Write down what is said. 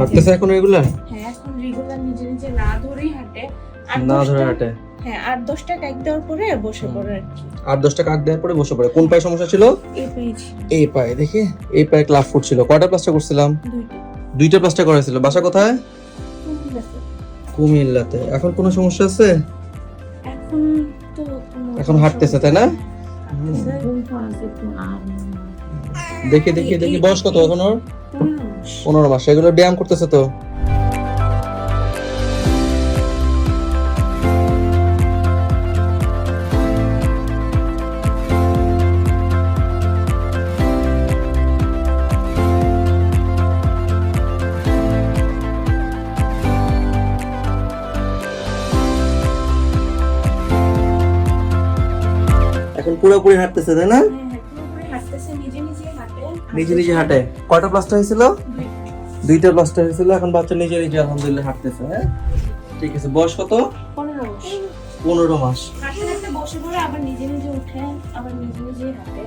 হাঁটতেছে এখন রেগুলার হ্যাঁ এখন রেগুলার নিজে নিজে না ধরেই হাঁটে। না ধরে হাঁটে? হ্যাঁ আট দশটা দেওয়ার পরে বসে পড়ে আট দশটা কাক দেওয়ার পরে বসে পড়ে। কোন পায়ে সমস্যা ছিল? এই পায়ে দেখি। এই পায়ে ক্লাব ফুট ছিল। কয়টা প্লাস্টার করছিলাম? দুইটা। দুইটা প্লাস্টার করেছিল বাসা কোথায়? আছে। কুমিল্লাতে। এখন কোনো সমস্যা আছে? এখন তো এখন হাঁটতেছে, তাই না? দেখি দেখি দেখি। বয়স কত এখন ওর? পনেরো মাস। এগুলো ব্যায়াম করতেছে তো এখন পুরোপুরি হাঁটতেছে তাই না হ্যাঁ, হ্যাঁ, পুরোপুরি হাঁটতেছে, নিজে নিজে নিজে হাঁটে। কয়টা প্লাস্টার হয়েছিল? দুইটা। প্লাস্টার হয়েছিল এখন বাচ্চা নিজে নিজে আলহামদুলিল্লাহ হাঁটতেছে হ্যাঁ? ঠিক আছে বয়স কত? পনেরো মাস। পনেরো মাস। বসে পড়ে আবার নিজে নিজে উঠে আবার নিজে নিজে হাঁটে।